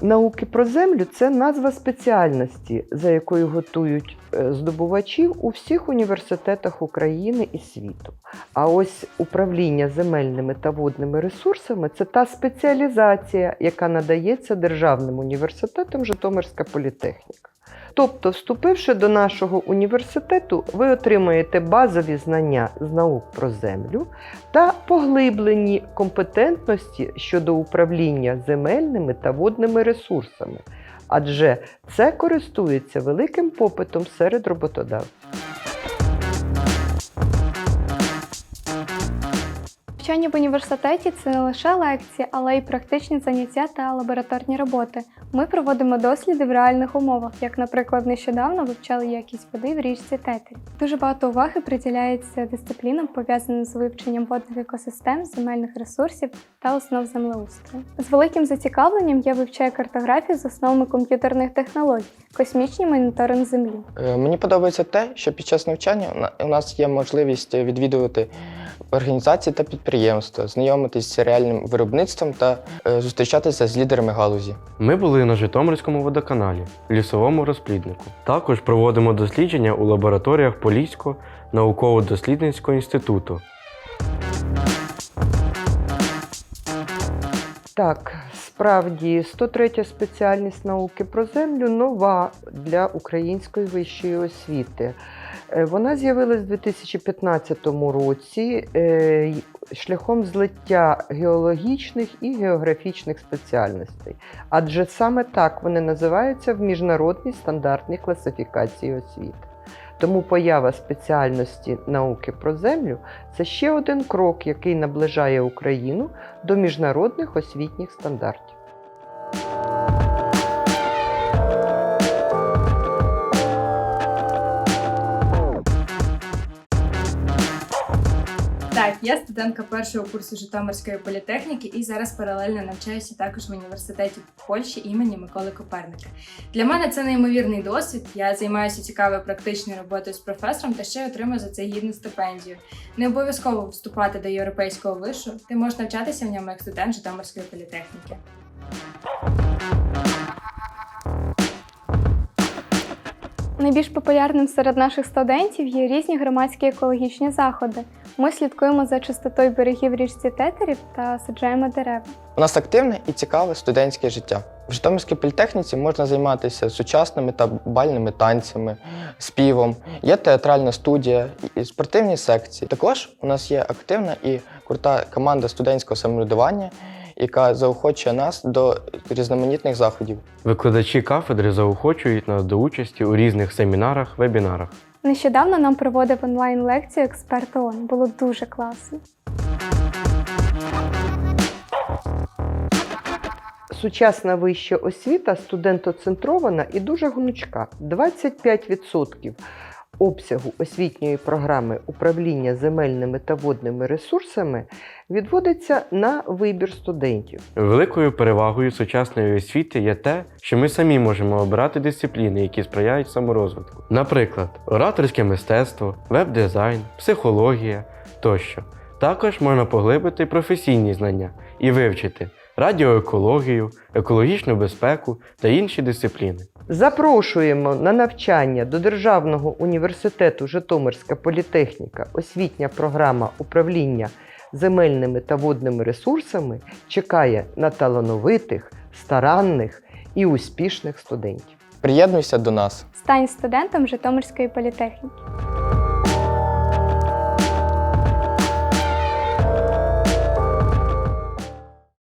Науки про землю це назва спеціальності, за якою готують е, здобувачів у всіх університетах України і світу. А ось управління земельними та водними ресурсами це та спеціалізація, яка надається Державним університетом Житомирська політехніка. Тобто, вступивши до нашого університету, ви отримаєте базові знання з наук про землю та поглиблені компетентності щодо управління земельними та водними ресурсами, адже це користується великим попитом серед роботодавців. Навчання в університеті це не лише лекції, але й практичні заняття та лабораторні роботи. Ми проводимо досліди в реальних умовах, як, наприклад, нещодавно вивчали якість води в річці Тети. Дуже багато уваги приділяється дисциплінам, пов'язаним з вивченням водних екосистем, земельних ресурсів та основ землеустрою. З великим зацікавленням я вивчаю картографію з основами комп'ютерних технологій, космічний моніторинг землі. Е, Мені подобається те, що під час навчання у нас є можливість відвідувати організації та підприємства, знайомитись з реальним виробництвом та е, зустрічатися з лідерами галузі. Ми були на Житомирському водоканалі, лісовому розпліднику. Також проводимо дослідження у лабораторіях Поліського науково-дослідницького інституту. Так, справді 103 спеціальність науки про землю нова для української вищої освіти. Е, Вона з'явилась у 2015 році е, шляхом злиття геологічних і географічних спеціальностей, адже саме так вони називаються в міжнародній стандартній класифікації освіти. Тому поява спеціальності науки про землю це ще один крок, який наближає Україну до міжнародних освітніх стандартів. Так, я студентка першого курсу Житомирської політехніки і зараз паралельно навчаюся також в університеті в Польщі імені Миколи Коперника. Для мене це неймовірний досвід. Я займаюся цікавою практичною роботою з професором та ще отримую за це гідну стипендію. Не обов'язково вступати до європейського вишу. Ти можеш навчатися в ньому як студент Житомирської політехніки. Найбільш популярним серед наших студентів є різні громадські екологічні заходи. Ми слідкуємо за чистотою берегів річці Тетерів та саджаємо дерева. У нас активне і цікаве студентське життя. В Житомирській політехніці можна займатися сучасними та бальними танцями, співом. Є театральна студія і спортивні секції. Також у нас є активна і крута команда студентського самоврядування, яка заохочує нас до різноманітних заходів. Викладачі кафедри заохочують нас до участі у різних семінарах, вебінарах. Нещодавно нам проводив онлайн лекцію експерт ООН. Було дуже класно. Сучасна вища освіта студентоцентрована і дуже гнучка. 25% обсягу освітньої програми управління земельними та водними ресурсами відводиться на вибір студентів. Великою перевагою сучасної освіти є те, що ми самі можемо обирати дисципліни, які сприяють саморозвитку. Наприклад, ораторське мистецтво, веб-дизайн, психологія тощо. Також можна поглибити професійні знання і вивчити радіоекологію, екологічну безпеку та інші дисципліни. Запрошуємо на навчання до Державного університету Житомирська політехніка освітня програма управління земельними та водними ресурсами чекає на талановитих, старанних і успішних студентів. Приєднуйся до нас! Стань студентом Житомирської політехніки.